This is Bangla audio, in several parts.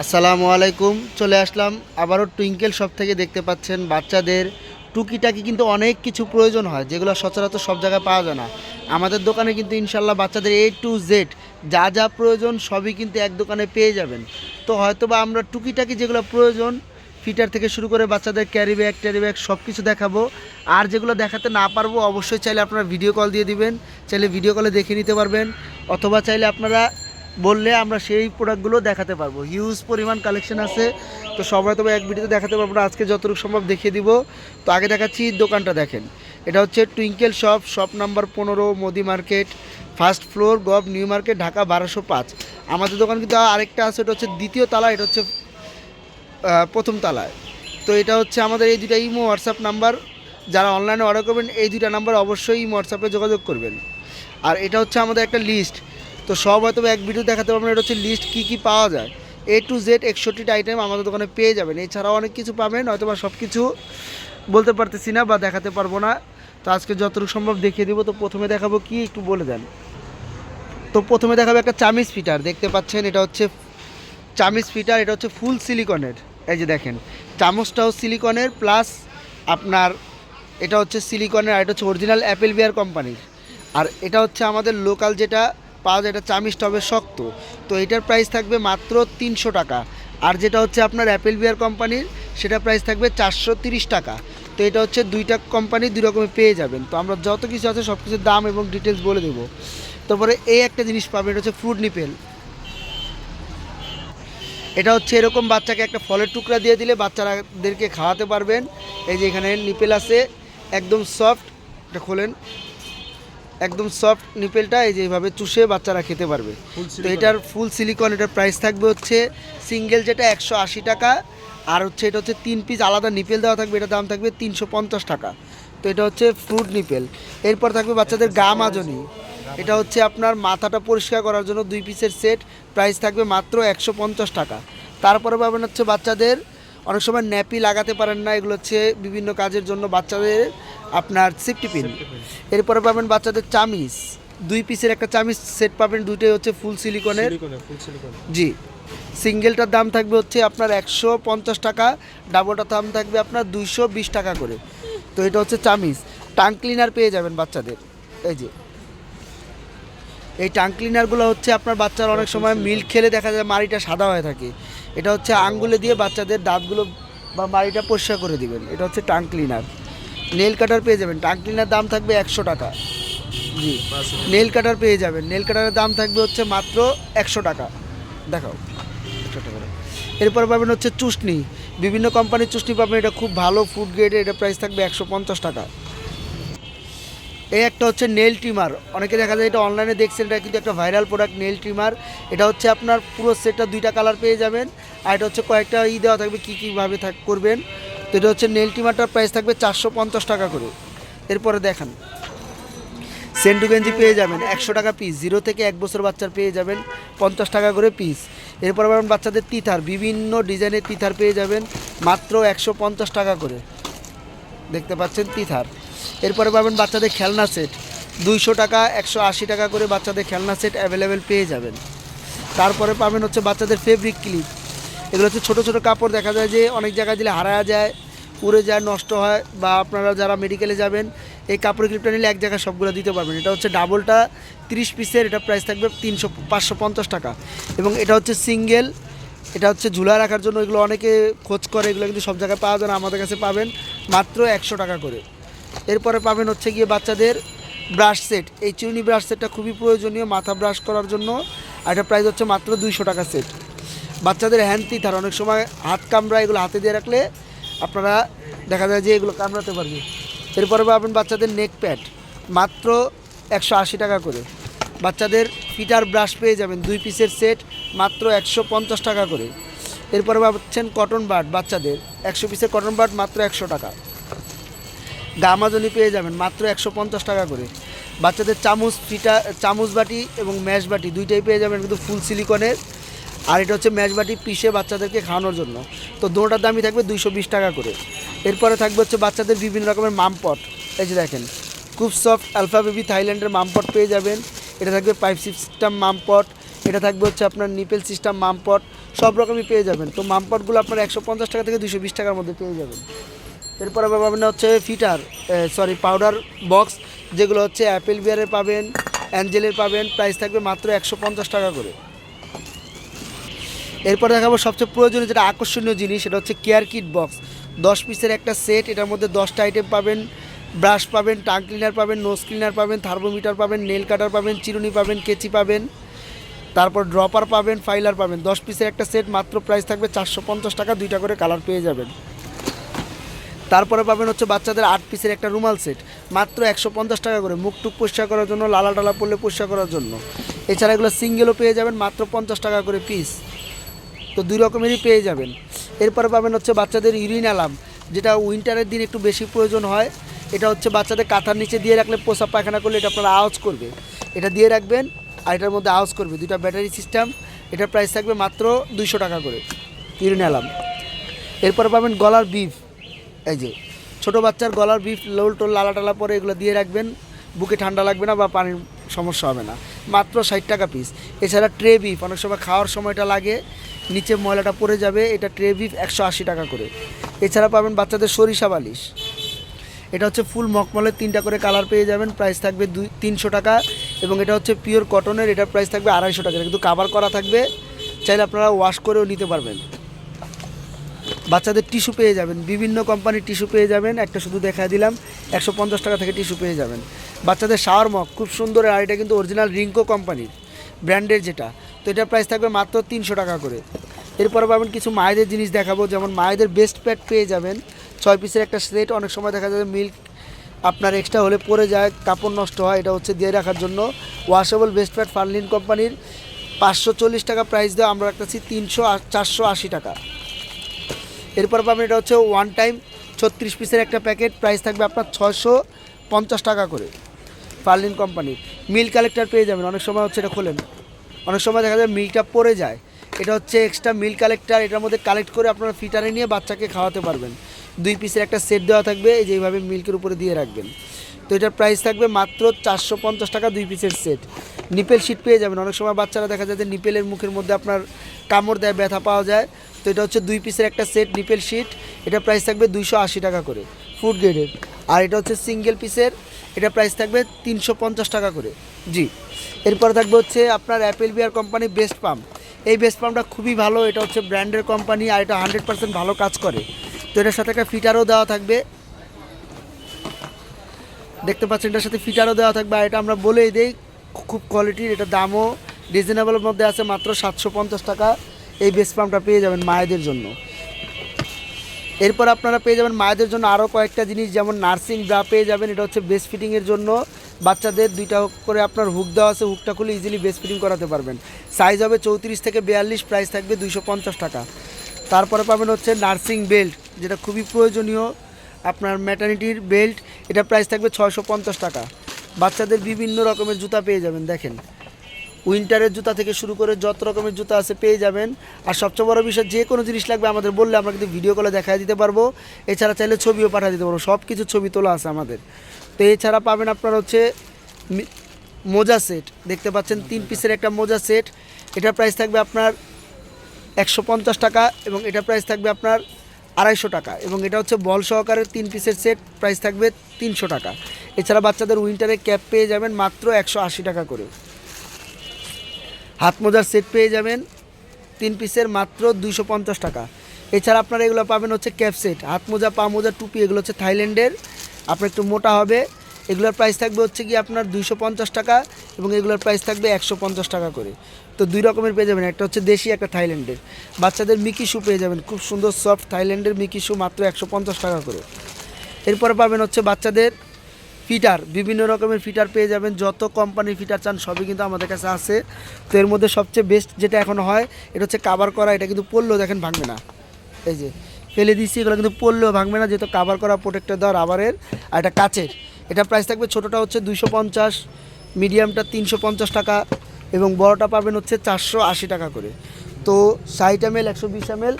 আসসালামু আলাইকুম, চলে আসলাম আবারও টুইঙ্কেল শপ থেকে দেখতে পাচ্ছেন বাচ্চাদের টুকিটাকি কিন্তু অনেক কিছু প্রয়োজন হয়, যেগুলো সচরাচর সব জায়গায় পাওয়া যায় না। আমাদের দোকানে কিন্তু ইনশাল্লাহ বাচ্চাদের এ টু জেড যা যা প্রয়োজন সবই কিন্তু এক দোকানে পেয়ে যাবেন। তো হয়তোবা আমরা টুকিটাকি যেগুলো প্রয়োজন, ফিটার থেকে শুরু করে বাচ্চাদের ক্যারি ব্যাগ ট্যারি ব্যাগ সব কিছু দেখাবো। আর যেগুলো দেখাতে না পারব, অবশ্যই চাইলে আপনারা ভিডিও কল দিয়ে দিবেন, চাইলে ভিডিও কলে দেখে নিতে পারবেন, অথবা চাইলে আপনারা বললে আমরা সেই প্রোডাক্টগুলো দেখাতে পারব। হিউজ পরিমাণ কালেকশন আছে। তো সবাই তবে এক ভিডিওতে দেখাতে পারব না। আজকে যতটুকু সম্ভব দেখিয়ে দিব। তো আগে দেখাচ্ছি দোকানটা দেখেন। এটা হচ্ছে টুইঙ্কেল শপ শপ নাম্বার পনেরো, মোদি মার্কেট ফার্স্ট ফ্লোর গভ নিউ মার্কেট ঢাকা বারোশো পাঁচ। আমাদের দোকান কিন্তু আরেকটা আছে, এটা হচ্ছে দ্বিতীয় তালা, এটা হচ্ছে প্রথম তালায়। তো এটা হচ্ছে আমাদের এই দুটা ইমো হোয়াটসঅ্যাপ নাম্বার যারা অনলাইনে অর্ডার করবেন, এই দুটা নাম্বার অবশ্যই ইমো হোয়াটসঅ্যাপে যোগাযোগ করবেন। আর এটা হচ্ছে আমাদের একটা লিস্ট তো সব হয়তো এক ভিডিও দেখাতে পারবেন এটা হচ্ছে লিস্ট কী কী পাওয়া যায়। এ টু জেড একষট্টিটা আইটেম আমাদের দোকানে পেয়ে যাবেন। এছাড়াও অনেক কিছু পাবেন হয়তো বা সব কিছু বলতে পারতেছি না বা দেখাতে পারব না। তো আজকে যতটুকু সম্ভব দেখিয়ে দিব। তো প্রথমে দেখাবো কি, একটু বলে দেন। তো প্রথমে দেখাবো একটা চামিজ ফিটার। দেখতে পাচ্ছেন, এটা হচ্ছে চামিজ ফিটার, এটা হচ্ছে ফুল সিলিকনের। এই যে দেখেন, চামচটাও সিলিকনের প্লাস আপনার এটা হচ্ছে সিলিকনের আর এটা হচ্ছে অরিজিনাল অ্যাপেল বিয়ার কোম্পানির। আর এটা হচ্ছে আমাদের লোকাল যেটা পাওয়া যায়, এটা চামিজটা হবে শক্ত। তো এটার প্রাইস থাকবে মাত্র তিনশো টাকা। আর যেটা হচ্ছে আপনার অ্যাপেল বিয়ার কোম্পানির সেটা প্রাইস থাকবে চারশো টাকা। তো এটা হচ্ছে দুইটা কোম্পানি দুই রকমের পেয়ে যাবেন। তো আমরা যত কিছু আছে সব কিছুর দাম এবং ডিটেলস বলে দেবো। তারপরে এই একটা জিনিস পাবেন, এটা হচ্ছে ফ্রুট নিপেল এটা হচ্ছে এরকম বাচ্চাকে একটা ফলের টুকরা দিয়ে দিলে বাচ্চারাদেরকে খাওয়াতে পারবেন। এই যে এখানে নিপেল আছে, একদম সফট এটা খোলেন। একদম সফট নিপেলটা এই যেভাবে চুষে বাচ্চারা খেতে পারবে। তো এটার ফুল সিলিকন এটার প্রাইস থাকবে হচ্ছে সিঙ্গেল যেটা একশো আশি টাকা আর হচ্ছে এটা হচ্ছে তিন পিস আলাদা নিপেল দেওয়া থাকবে এটার দাম থাকবে তিনশো পঞ্চাশ টাকা। তো এটা হচ্ছে ফ্রুট নিপেল এরপর থাকবে বাচ্চাদের গা মাজনি। এটা হচ্ছে আপনার মাথাটা পরিষ্কার করার জন্য দুই পিসের সেট প্রাইস থাকবে মাত্র একশো পঞ্চাশ টাকা। তারপরে পাবেন হচ্ছে বাচ্চাদের অনেক সময় ন্যাপি লাগাতে পারেন না এগুলো হচ্ছে বিভিন্ন কাজের জন্য বাচ্চাদের আপনার সেফটি পিন এরপরে পাবেন বাচ্চাদের চামিজ দুই পিসের একটা চামিজ সেট পাবেন দুইটাই হচ্ছে ফুল সিলিকনের জি। সিঙ্গেলটার দাম থাকবে হচ্ছে আপনার একশো পঞ্চাশ টাকা ডাবলটার দাম থাকবে আপনার দুইশো বিশ টাকা করে। তো এটা হচ্ছে চামিজ টাং ক্লিনার পেয়ে যাবেন বাচ্চাদের। এই যে। এই টাং ক্লিনারগুলো হচ্ছে আপনার বাচ্চারা অনেক সময় মিল্ক খেলে দেখা যায় মাড়িটা সাদা হয়ে থাকে। এটা হচ্ছে আঙ্গুলে দিয়ে বাচ্চাদের দাঁতগুলো বা মাড়িটা পরিষ্কার করে দিবেন। এটা হচ্ছে টাং ক্লিনার নেল কাটার পেয়ে যাবেন। টাং ক্লিনার দাম থাকবে একশো টাকা। জি, নেল কাটার পেয়ে যাবেন। নেল কাটারের দাম থাকবে হচ্ছে মাত্র একশো টাকা। দেখাও টাকা। এরপর পাবেন হচ্ছে চুষ্নি বিভিন্ন কোম্পানির চুষ্নি পাবেন। এটা খুব ভালো ফুড গ্রেডের এটা প্রাইস থাকবে একশো পঞ্চাশ টাকা। এই একটা হচ্ছে নেল ট্রিমার অনেকে দেখা যায় এটা অনলাইনে দেখছেন, এটা কিন্তু একটা ভাইরাল প্রোডাক্ট নেল ট্রিমার এটা হচ্ছে আপনার পুরো সেটটা দুইটা কালার পেয়ে যাবেন। আর এটা হচ্ছে কয়েকটা ই দেওয়া থাকবে, কী কীভাবে থাক, করবেন। তো এটা হচ্ছে নেল ট্রিমারটার প্রাইস থাকবে চারশো পঞ্চাশ টাকা করে। এরপরে দেখান। সেন্টু গেঞ্জি পেয়ে যাবেন একশো টাকা পিস জিরো থেকে এক বছর বাচ্চার পেয়ে যাবেন পঞ্চাশ টাকা করে পিস এরপর পাবেন বাচ্চাদের তিথার বিভিন্ন ডিজাইনের তিথার পেয়ে যাবেন মাত্র একশো পঞ্চাশ টাকা করে। দেখতে পাচ্ছেন তিথার এরপরে পাবেন বাচ্চাদের খেলনা সেট দুইশো টাকা, একশো আশি টাকা করে বাচ্চাদের খেলনা সেট অ্যাভেলেবেল পেয়ে যাবেন। তারপরে পাবেন হচ্ছে বাচ্চাদের ফেব্রিক ক্লিপ এগুলো হচ্ছে ছোটো ছোটো কাপড়। দেখা যায় যে অনেক জায়গায় দিলে হারায়া যায় উড়ে যায়, নষ্ট হয় বা আপনারা যারা মেডিকেলে যাবেন, এই কাপড় ক্লিপটা নিলে এক জায়গায় সবগুলো দিতে পারবেন। এটা হচ্ছে ডাবলটা তিরিশ পিসের এটা প্রাইস থাকবে তিনশো, পাঁচশো পঞ্চাশ টাকা। এবং এটা হচ্ছে সিঙ্গেল এটা হচ্ছে ঝুলা রাখার জন্য এগুলো অনেকে খোঁজ করে, এগুলো কিন্তু সব জায়গায় পাওয়া যায় না, আমাদের কাছে পাবেন মাত্র একশো টাকা করে। এরপরে পাবেন হচ্ছে গিয়ে বাচ্চাদের ব্রাশ সেট এই চিরুনি ব্রাশ সেটটা খুবই প্রয়োজনীয় মাথা ব্রাশ করার জন্য। আর এটা প্রাইস হচ্ছে মাত্র দুইশো টাকা সেট বাচ্চাদের হ্যান্ড তিথার অনেক সময় হাত কামড়া, এগুলো হাতে দিয়ে রাখলে আপনারা দেখা যায় যে এগুলো কামড়াতে পারবে। এরপরে পাবেন বাচ্চাদের নেক প্যাড মাত্র একশো আশি টাকা করে। বাচ্চাদের ফিটার ব্রাশ পেয়ে যাবেন, দুই পিসের সেট, মাত্র একশো পঞ্চাশ টাকা করে। এরপরে পাচ্ছেন কটন বাট বাচ্চাদের একশো পিসের কটন বাট মাত্র একশো টাকা। গামাজনি পেয়ে যাবেন, মাত্র একশো পঞ্চাশ টাকা করে। বাচ্চাদের চামচ, ফিটা, চামচ বাটি এবং ম্যাশ বাটি দুইটাই পেয়ে যাবেন কিন্তু ফুল সিলিকনের আর এটা হচ্ছে ম্যাশ বাটি পিষে বাচ্চাদেরকে খাওয়ানোর জন্য। তো দুটোটার দামই থাকবে দুইশো বিশ টাকা করে। এরপরে থাকবে হচ্ছে বাচ্চাদের বিভিন্ন রকমের মামপট। এই যে দেখেন, খুব সফট আলফা বেবি থাইল্যান্ডের মামপট পেয়ে যাবেন। এটা থাকবে পাইপ সিস্টেম মামপট। এটা থাকবে হচ্ছে আপনার নিপেল সিস্টেম মামপট। সব রকমই পেয়ে যাবেন। তো মামপটগুলো আপনার একশো পঞ্চাশ টাকা থেকে দুশো বিশ টাকার মধ্যে পেয়ে যাবেন। এরপর পাবেন হচ্ছে ফিটার সরি পাউডার বক্স যেগুলো হচ্ছে অ্যাপেল বিয়ারের পাবেন, অ্যাঞ্জেলের পাবেন। প্রাইস থাকবে মাত্র একশো পঞ্চাশ টাকা করে। এরপর দেখাবো সবচেয়ে প্রয়োজনীয় যেটা আকর্ষণীয় জিনিস, সেটা হচ্ছে কেয়ার কিট বক্স দশ পিসের একটা সেট এটার মধ্যে দশটা আইটেম পাবেন। ব্রাশ পাবেন টাং ক্লিনার পাবেন নোজ ক্লিনার পাবেন থার্মোমিটার পাবেন নেল কাটার পাবেন, চিরুনি পাবেন, কেচি পাবেন। তারপর ড্রপার পাবেন ফাইলার পাবেন। দশ পিসের একটা সেট মাত্র প্রাইস থাকবে চারশো পঞ্চাশ টাকা, দুইটা করে কালার পেয়ে যাবেন। তারপরে পাবেন হচ্ছে বাচ্চাদের আট পিসের একটা রুমাল সেট মাত্র একশো পঞ্চাশ টাকা করে। মুখ টুক পরিষ্কার করার জন্য, লালা টালা পড়লে পরিষ্কার করার জন্য। এছাড়া এগুলো সিঙ্গেলও পেয়ে যাবেন, মাত্র পঞ্চাশ টাকা করে পিস তো দুই রকমেরই পেয়ে যাবেন। এরপরে পাবেন হচ্ছে বাচ্চাদের ইউরিন অ্যালার্ম, যেটা উইন্টারের দিন একটু বেশি প্রয়োজন হয়। এটা হচ্ছে বাচ্চাদের কাঁথার নিচে দিয়ে রাখলে পোষা পায়খানা করলে এটা আপনারা আওয়াজ করবে। এটা দিয়ে রাখবেন আর এটার মধ্যে আওয়াজ করবে। দুইটা ব্যাটারি সিস্টেম, এটার প্রাইস থাকবে মাত্র দুইশো টাকা করে ইউরিন অ্যালার্ম। এরপর পাবেন গলার বিফ, এই যে ছোটো বাচ্চার গলার বিফ, লোল টোল, লালা টালা পরে এগুলো দিয়ে রাখবেন। বুকে ঠান্ডা লাগবে না বা পানির সমস্যা হবে না। মাত্র ষাট টাকা পিস এছাড়া ট্রে বিফ অনেক সময় খাওয়ার সময়টা লাগে, নিচে ময়লাটা পড়ে যাবে, এটা ট্রে বিফ একশো আশি টাকা করে। এছাড়া পাবেন বাচ্চাদের সরিষা বালিশ। এটা হচ্ছে ফুল মকমলের তিনটা করে কালার পেয়ে যাবেন প্রাইস থাকবে দুই, তিনশো টাকা। এবং এটা হচ্ছে পিওর কটনের এটার প্রাইস থাকবে আড়াইশো টাকা। কিন্তু কাভার করা থাকবে, চাইলে আপনারা ওয়াশ করেও নিতে পারবেন। বাচ্চাদের টিস্যু পেয়ে যাবেন। বিভিন্ন কোম্পানির টিস্যু পেয়ে যাবেন। একটা শুধু দেখা দিলাম, একশো পঞ্চাশ টাকা থেকে টিস্যু পেয়ে যাবেন। বাচ্চাদের শাওয়ার মগ, খুব সুন্দর, আর এটা কিন্তু অরিজিনাল রিঙ্কো কোম্পানির ব্র্যান্ডের যেটা। তো এটার প্রাইস থাকবে মাত্র তিনশো টাকা করে। এরপরে পাবেন কিছু মায়েদের জিনিস দেখাবো। যেমন মায়েদের বেস্ট প্যাড পেয়ে যাবেন। ছয় পিসের একটা সেট অনেক সময় দেখা যাবে মিল্ক আপনার এক্সট্রা হলে পড়ে যায়, কাপড় নষ্ট হয়, এটা হচ্ছে দিয়ে রাখার জন্য। ওয়াশেবল বেস্ট প্যাড ফার্লিন কোম্পানির পাঁচশো চল্লিশ টাকা প্রাইস দেওয়া, আমরা রাখতেছি তিনশো চারশো টাকা। এরপর পাবেন এটা হচ্ছে ওয়ান টাইম ছত্রিশ পিসের একটা প্যাকেট প্রাইস থাকবে আপনার ছশো পঞ্চাশ টাকা করে ফার্লিন কোম্পানির মিল কালেক্টর পেয়ে যাবেন, অনেক সময় হচ্ছে এটা খোলেন অনেক সময় দেখা যায় মিলটা পড়ে যায়। এটা হচ্ছে এক্সট্রা মিল কালেক্টর এটার মধ্যে কালেক্ট করে আপনারা ফিটারে নিয়ে বাচ্চাকে খাওয়াতে পারবেন। দুই পিসের একটা সেট দেওয়া থাকবে, এই যে এইভাবে মিল্কের উপরে দিয়ে রাখবেন। তো এটার প্রাইস থাকবে মাত্র চারশো পঞ্চাশ টাকা দুই পিসের সেট নিপেল শিট পেয়ে যাবেন, অনেক সময় বাচ্চারা দেখা যায় যে নিপেলের মুখের মধ্যে আপনার কামড় দেয়, ব্যথা পাওয়া যায়। তো এটা হচ্ছে দুই পিসের একটা সেট নিপেল শিট এটা প্রাইস থাকবে দুইশো আশি টাকা করে ফুড গ্রেডের আর এটা হচ্ছে সিঙ্গেল পিসের এটা প্রাইস থাকবে তিনশো পঞ্চাশ টাকা করে। জি। এরপরে থাকবে হচ্ছে আপনার Apple Bear company breast pump এই বেস্ট পাম্পটা খুবই ভালো, এটা হচ্ছে ব্র্যান্ডের কোম্পানি আর এটা হান্ড্রেড পার্সেন্ট ভালো কাজ করে। তো এটার সাথে একটা ফিটারও দেওয়া থাকবে। দেখতে পাচ্ছেন এটার সাথে ফিটারও দেওয়া থাকবে। আর এটা আমরা বলেই দিই, খুব কোয়ালিটির এটা দামও রিজনেবলের মধ্যে আছে মাত্র সাতশো পঞ্চাশ টাকা। এই বেস্ট পাম্পটা পেয়ে যাবেন মায়েদের জন্য। এরপর আপনারা পেয়ে যাবেন মায়েদের জন্য আরও কয়েকটা জিনিস, যেমন নার্সিং ব্রা পেয়ে যাবেন, এটা হচ্ছে বেস্ট ফিটিংয়ের জন্য। বাচ্চাদের দুইটা করে আপনার হুক দেওয়া আছে, হুকটা খুলে ইজিলি বেস্ট ফিটিং করাতে পারবেন। সাইজ হবে চৌত্রিশ থেকে বিয়াল্লিশ প্রাইস থাকবে দুইশো পঞ্চাশ টাকা। তারপরে পাবেন হচ্ছে নার্সিং বেল্ট, যেটা খুবই প্রয়োজনীয়। আপনার ম্যাটার্নিটির বেল্ট, এটা প্রাইস থাকবে ছয়শো পঞ্চাশ টাকা। বাচ্চাদের বিভিন্ন রকমের জুতা পেয়ে যাবেন, দেখেন। উইন্টারের জুতা থেকে শুরু করে যত রকমের জুতা আছে পেয়ে যাবেন। আর সবচেয়ে বড় বিষয়, যে কোনো জিনিস লাগবে আমাদের বললে আমরা কিন্তু ভিডিও কলে দেখাই দিতে পারব। এছাড়া চাইলে ছবিও পাঠিয়ে দিতে পারব সব কিছু ছবি তোলা আছে আমাদের। তো এছাড়া পাবেন আপনার হচ্ছে মোজা সেট। দেখতে পাচ্ছেন, তিন পিসের একটা মোজা সেট। এটার প্রাইস থাকবে আপনার একশো পঞ্চাশ টাকা এবং এটা প্রাইস থাকবে আপনার আড়াইশো টাকা এবং এটা হচ্ছে বল সহকারে তিন পিসের সেট প্রাইস থাকবে তিনশো টাকা। এছাড়া বাচ্চাদের উইন্টারে ক্যাপ পেয়ে যাবেন মাত্র একশো আশি টাকা করে। হাত মোজার সেট পেয়ে যাবেন তিন পিসের মাত্র দুইশো পঞ্চাশ টাকা। এছাড়া আপনারা এগুলো পাবেন হচ্ছে ক্যাপ সেট। হাত মোজা, পা মোজা, টুপি, এগুলো হচ্ছে থাইল্যান্ডের। আপনার একটু মোটা হবে। এগুলোর প্রাইস থাকবে হচ্ছে কি আপনার দুইশো পঞ্চাশ টাকা এবং এগুলোর প্রাইস থাকবে একশো পঞ্চাশ টাকা করে। তো দুই রকমের পেয়ে যাবেন। একটা হচ্ছে দেশি, একটা থাইল্যান্ডের। বাচ্চাদের মিকি শু পেয়ে যাবেন। খুব সুন্দর সফট থাইল্যান্ডের মিকি শু মাত্র একশো পঞ্চাশ টাকা করে। এরপরে পাবেন হচ্ছে বাচ্চাদের ফিটার, বিভিন্ন রকমের ফিটার পেয়ে যাবেন। যত কোম্পানির ফিটার চান, সবই কিন্তু আমাদের কাছে আছে। তো এর মধ্যে সবচেয়ে বেস্ট যেটা এখন হয়, এটা হচ্ছে কাভার করা। এটা কিন্তু পড়লেও দেখেন ভাঙবে না। এই যে, ফেলে দিচ্ছি এগুলো কিন্তু পড়লেও ভাঙবে না। যেহেতু কাভার করা প্রোটেক্টর দেওয়া রাবারের আর এটা কাচের। এটা প্রাইস থাকবে ছোটোটা হচ্ছে দুইশো পঞ্চাশ মিডিয়ামটা তিনশো পঞ্চাশ টাকা এবং বড়টা পাবেন হচ্ছে চারশো আশি টাকা করে। তো ষাট এম এল একশো বিশ এম এল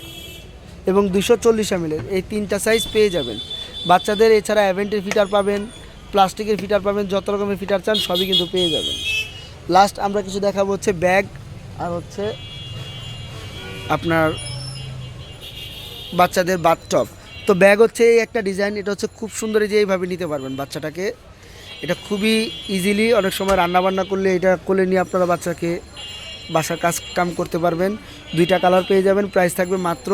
এবং দুশো চল্লিশ এমএলের এই তিনটা সাইজ পেয়ে যাবেন। বাচ্চাদের এছাড়া অ্যাভেন্টের ফিটার পাবেন। প্লাস্টিকের ফিটার পাবেন, যত রকমের ফিটার চান, সবই কিন্তু পেয়ে যাবেন। লাস্ট আমরা কিছু দেখাবো হচ্ছে ব্যাগ, আর হচ্ছে আপনার বাচ্চাদের বাথটব। তো ব্যাগ হচ্ছে এই একটা ডিজাইন এটা হচ্ছে খুব সুন্দর যে এইভাবে নিতে পারবেন বাচ্চাটাকে। এটা খুবই ইজিলি অনেক সময় রান্নাবান্না করলে এটা কোলে নিয়ে আপনারা বাচ্চাকে বাসার কাজ কাম করতে পারবেন। দুইটা কালার পেয়ে যাবেন প্রাইস থাকবে মাত্র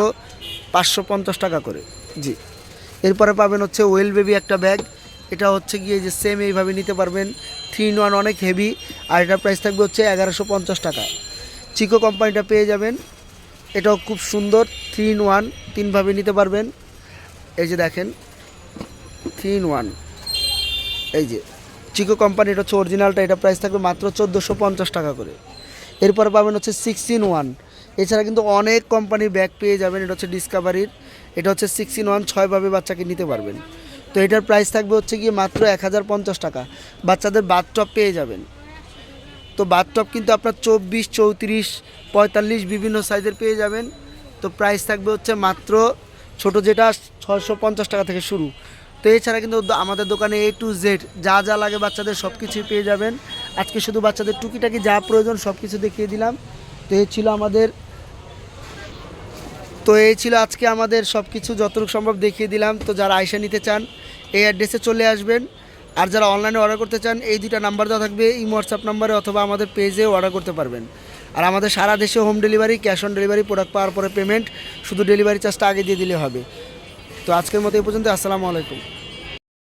পাঁচশো পঞ্চাশ টাকা করে। জি। এরপরে পাবেন হচ্ছে ওয়েল বেবি একটা ব্যাগ। এটা হচ্ছে গিয়ে যে সেম এইভাবে নিতে পারবেন। থ্রি ইন ওয়ান অনেক হেভি আর এটার প্রাইস থাকবে হচ্ছে এগারোশো পঞ্চাশ টাকা। চিকো কোম্পানিটা পেয়ে যাবেন। এটাও খুব সুন্দর থ্রি ইন ওয়ান তিনভাবে নিতে পারবেন। এই যে দেখেন থ্রি ইন ওয়ান এই যে চিকো কোম্পানি এটা হচ্ছে অরিজিনালটা এটা প্রাইস থাকবে মাত্র চোদ্দোশো পঞ্চাশ টাকা করে। এরপরে পাবেন হচ্ছে সিক্স ইন ওয়ান এছাড়া কিন্তু অনেক কোম্পানির ব্যাগ পেয়ে যাবেন, এটা হচ্ছে ডিসকাভারির এটা হচ্ছে সিক্স ইন ওয়ান ছয়ভাবে বাচ্চাকে নিতে পারবেন। তো এটার প্রাইস থাকবে হচ্ছে গিয়ে মাত্র এক হাজার পঞ্চাশ টাকা। বাচ্চাদের বাথটপ পেয়ে যাবেন। তো বাথটপ কিন্তু আপনার চব্বিশ, চৌত্রিশ, পঁয়তাল্লিশ বিভিন্ন সাইজের পেয়ে যাবেন। তো প্রাইস থাকবে হচ্ছে মাত্র ছোট যেটা ছশো পঞ্চাশ টাকা থেকে শুরু। তো এছাড়া কিন্তু আমাদের দোকানে এ টু জেড যা যা লাগে বাচ্চাদের সব কিছুই পেয়ে যাবেন। আজকে শুধু বাচ্চাদের টুকিটাকি যা প্রয়োজন সব কিছু দেখিয়ে দিলাম। তো এ ছিল আমাদের তো এই ছিল আজকে আমাদের সব কিছু যতটুকু সম্ভব দেখিয়ে দিলাম। তো যারা আয়সা নিতে চান, এই অ্যাড্রেসে চলে আসবেন। আর যারা অনলাইনে অর্ডার করতে চান, এই দুটা নাম্বার দেওয়া থাকবে, এই হোয়াটসঅ্যাপ নাম্বারে অথবা আমাদের পেজে অর্ডার করতে পারবেন। আর আমাদের সারা দেশে home delivery cash on delivery product পাওয়ার পরে পেমেন্ট শুধু ডেলিভারি চার্জটা আগে দিয়ে দিলে হবে। তো আজকের মতো এই পর্যন্ত, আসসালামু আলাইকুম।